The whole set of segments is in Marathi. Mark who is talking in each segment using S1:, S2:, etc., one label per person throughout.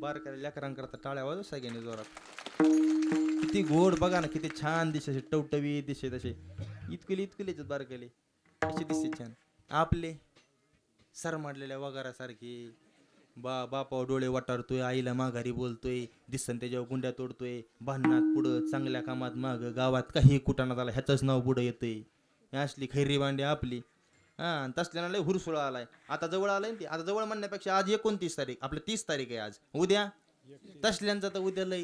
S1: बारकाल्या लेकरांकरता टाळ्या वाजव सगळ्यांनी जोरात. किती गोड बघा ना किती छान दिसे असे टवटवी दिसे तसे. इतकले इतकले बारकले अशी दिसते छान. आपले सरमाडलेल्या वगारासारखे. बा बापावर डोळे वाटारतोय आईला माघारी बोलतोय दिसन त्याच्यावर गुंड्या तोडतोय. भांडणात पुढं चांगल्या कामात माग गावात काही कुटाणात आला ह्याचंच नाव पुढं येतंय. असली खैरी भांडी आपली. हा तसल्यानं लय हुरसुळा आलाय. आता जवळ आलाय ना ते? आता जवळ म्हणण्यापेक्षा आज एकोणतीस तारीख आपलं तीस तारीख आहे आज. उद्या? तसल्यांचं तर उद्या लय.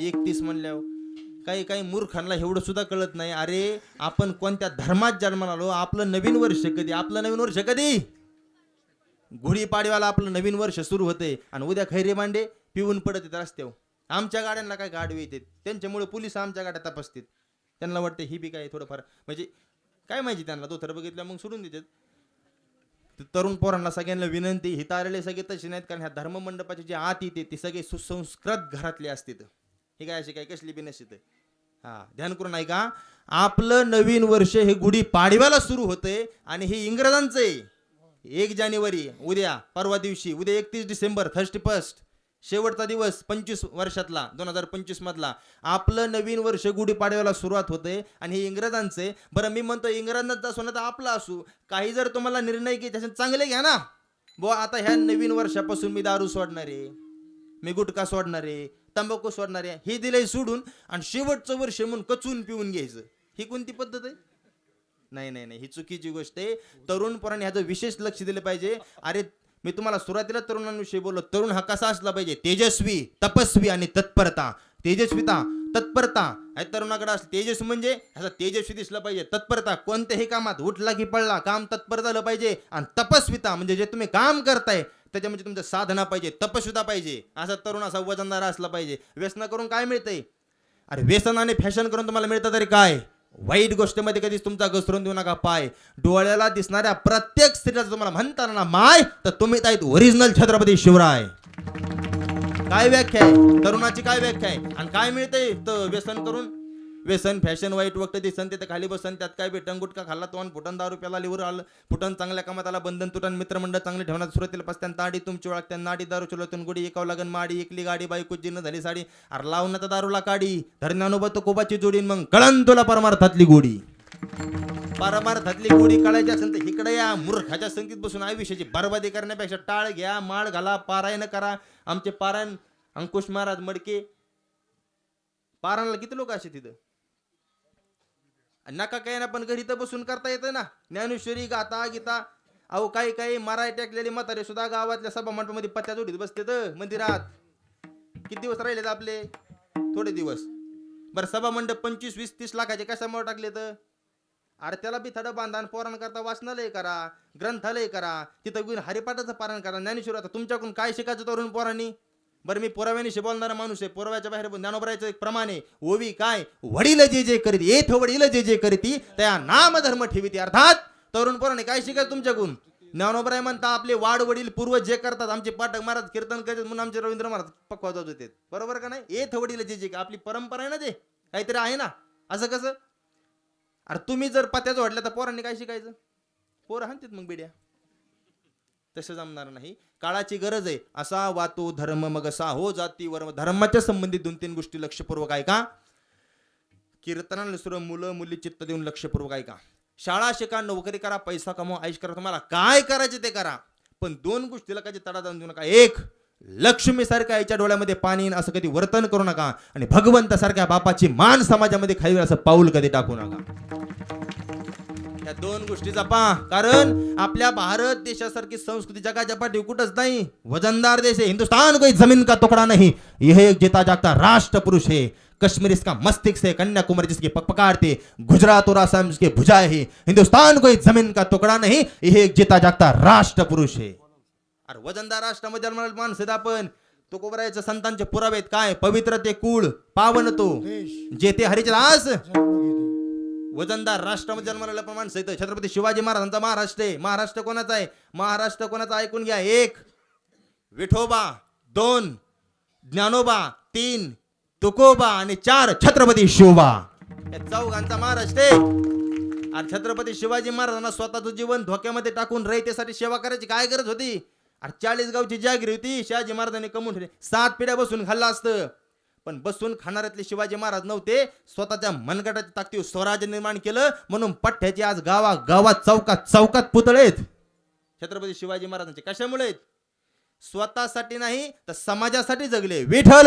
S1: एकतीस म्हणल्यावर. काही काही मूर्खांना एवढं सुद्धा कळत नाही. अरे आपण कोणत्या धर्मात जन्माला आलो? आपलं नवीन वर्ष कधी? आपलं नवीन वर्ष कधी? गुढीपाडव्याला आपलं नवीन वर्ष सुरू होते. आणि उद्या खैरे मांडे पिऊन पडत येत रस्त्यावर. आमच्या गाड्यांना काय गाडवे येतात? त्यांच्यामुळे पोलीस आमच्या गाड्या तपासतात. त्यांना वाटते ही बी काय थोडंफार. म्हणजे काय माहिती त्यांना? तो थर बघितलं मग सोडून देतात. तरुण पोरांना सगळ्यांना विनंती हितारले सगळे तसे नाहीत कारण ह्या धर्ममंडपाचे जे आत येते ती सगळे सुसंस्कृत घरातले असतात हे काय अशी काय? कसली बी नसते हा ध्यान करून ऐका. आपलं नवीन वर्ष हे गुढी पाडव्याला सुरू होते आणि हे इंग्रजांचं आहे एक जानेवारी उद्या परवा दिवशी उद्या एकतीस डिसेंबर थर्टी फर्स्ट शेवटचा दिवस पंचवीस वर्षातला दोन हजार पंचवीस मधला. आपलं नवीन वर्ष गुढीपाडव्याला सुरुवात होते आणि हे इंग्रजांचे. बरं मी म्हणतो इंग्रजांचा असो ना तर आपला असू. काही जर तुम्हाला निर्णय घे त्याच्यात चांगले घ्या ना. बुवा आता ह्या नवीन वर्षापासून मी दारू सोडणार आहे मी गुटखा सोडणार आहे तंबाखू सोडणार आहे हे दिलंय सोडून आणि शेवटचं वर्ष म्हणून कचून पिऊन घ्यायचं. ही कोणती पद्धत आहे? नाही नाही नाही. ही चुकीची गोष्ट आहे. तरुण पोरांनी ह्याचं विशेष लक्ष दिलं पाहिजे. अरे मी तुम्हाला सुरुवातीला तरुणांविषयी बोललो तरुण हा कसा असला पाहिजे? तेजस्वी तपस्वी आणि तत्परता. तेजस्विता तत्परता. हे तरुणाकडे असं तेजस्वी म्हणजे ह्याचा तेजस्वी दिसला पाहिजे. तत्परता कोणत्याही कामात उठला की पडला काम तत्पर झालं पाहिजे. आणि तपस्विता म्हणजे जे तुम्ही काम करताय त्याच्या म्हणजे तुमचं साधना पाहिजे तपस्विता पाहिजे. असा तरुण असा वजनदार असला पाहिजे. व्यसन करून काय मिळतंय? अरे व्यसन आणि फॅशन करून तुम्हाला मिळतं तरी काय? वाईट गोष्टीमध्ये कधीच तुमचा घसरून देऊ नका पाय. डोळ्याला दिसणाऱ्या प्रत्येक स्त्रीला जर तुम्हाला म्हणताना ना माय तर तुम्ही आहेत ओरिजिनल छत्रपती शिवराय. काय व्याख्या आहे? तरुणाची काय व्याख्या आहे? आणि काय मिळते व्यसन करून व्यसन फॅशन वाईट वक्त दिसन तिथं खाली बसन त्यात काय भेटन गुटका खाल्ला तोंड फुटन दारू प्याला लिवर आलं फुटन चांगल्या कामात आला बंधन तुटन मित्रमंडळ चांगले ठेवण्यात सुरुवातीला पसत्यान ताडी तुमची ओळखत्या नाडी दारू चुलतून गुडी एकाव लागन माडी एकली गाडी बायको जिन्न झाली साडी. अरे लावून तर दारूला काडी. तो कोबाची जोडीन मग कळन तुला परमार्थातली गोडी. परमार्थातली गोडी कळायची असेल तर इकडे या मूर्खाच्या संगीत बसून आयुष्याची बरबादी करण्यापेक्षा टाळ घ्या माळ घाला पारायण करा. आमचे पारायण अंकुश महाराज मडके. पारायणाला किती लोक असे तिथं? नका काय ना पण घरी तर बसून करता येतं ना. ज्ञानेश्वरी गाता गीता. अहो काही काही माराय टाकलेले म्हातारे सुद्धा गावातल्या सभा मंडपामध्ये पत्त्या जोडीत बसते तर मंदिरात. किती दिवस राहिलेत आपले? थोडे दिवस. बरं सभा मंडप पंचवीस वीस तीस लाखाचे कशामुळे टाकले तर अरे त्याला बी थडं बांधा पोरांकरता करता वाचनालय करा ग्रंथालय करा. तिथं हरिपाठाचं पारण करा. ज्ञानेश्वर आता तुमच्याकडून काय शिकायचं तरुण पोरांनी? बरं मी पुराव्यानिशी बोलणारा माणूस आहे. पुराव्याच्या बाहेर ज्ञानोबरायचं एक प्रमाण आहे. ओवी काय? वडील जे जे करीत येथ वडील जे जे करीती त्या नाम धर्म ठेवीती अर्थात तरुण पोराने काय शिकायचं तुमच्याकडून? ज्ञानोबराय म्हणता आपले वाड वडील पूर्वज जे करतात आमचे पाठक महाराज कीर्तन करतात म्हणून आमचे रवींद्र महाराज पक्वा जात होते बरोबर का नाही? येथ वडील जे जे आपली परंपरा आहे ना ते? काहीतरी आहे ना? असं कसं? अरे तुम्ही जर पत्याचं वाटलं तर पोरांनी काय शिकायचं? पोरं हाणतात मग बिड्या. तसं जमणार नाही. काळाची गरज आहे. असा वातो धर्म मग असा हो जाती वर्म धर्माच्या संबंधित दोन तीन गोष्टी लक्षपूर्वक आहे कीर्तनाला सुरू मुलं मुली चित्त देऊन लक्षपूर्वक आहे का शाळा शिका नोकरी करा पैसा कमवा आयुष करा तुम्हाला काय करायचे ते करा. पण दोन गोष्टीला कधी तडा जाऊन देऊ नका. एक लक्ष्मी सारख्या आईच्या डोळ्यामध्ये पाणी येईन असं कधी वर्तन करू नका. आणि भगवंतासारख्या बापाची मान समाजामध्ये खाली असं पाऊल कधी टाकू नका. या दोन गोष्टी जपा. कारण आपल्या भारत देशासारखी संस्कृती जगाच्या पाठी कुठंच नाही. वजनदार देश है हिंदुस्तान कोई जमीन का तुकडा नहीं. यह एक जीता जागता राष्ट्र पुरुष है. कश्मीर इसका मस्तिष्क है. कन्याकुमारी जिसकी पकपकारते गुजरात और आसाम जिसके भुजाए है. हिंदुस्तान कोई जमीन का तुकडा नहीं. यह एक जीता जागता राष्ट्र पुरुष है. अरे वजनदार राष्ट्रामध्ये माणसं आपण. तो कोबरायचं संतांचे पुरावे आहेत. काय? पवित्र ते कुळ. पावन तो. जेथे हरिचे दास. वजनदार राष्ट्रामध्ये जन्मलेलं पण माणसं छत्रपती शिवाजी महाराजांचा महाराष्ट्र आहे. महाराष्ट्र कोणाचा आहे? महाराष्ट्र कोणाचा? ऐकून घ्या. एक विठोबा. दोन ज्ञानोबा. तीन तुकोबा. आणि चार छत्रपती शिवबा. या चौघांचा महाराष्ट्र आहे. आणि छत्रपती शिवाजी महाराजांना स्वतःचं जीवन धोक्यामध्ये टाकून रयतेसाठी सेवा करायची काय गरज होती? अरे चाळीस गावची जागिरी होती. शहाजी महाराजांनी कमवून ठेवली. सात पिढ्या बसून खाल्लं असतं. पण बसून खाणाऱ्यातले शिवाजी महाराज नव्हते. स्वतःच्या मनगटाच्या ताकदीवर स्वराज्य निर्माण केलं. म्हणून पठ्ठ्याचे आज गावा गावात चौकात चौकात पुतळेत छत्रपती शिवाजी महाराजांचे कशामुळे आहेत? स्वतःसाठी नाही तर समाजासाठी जगले. विठल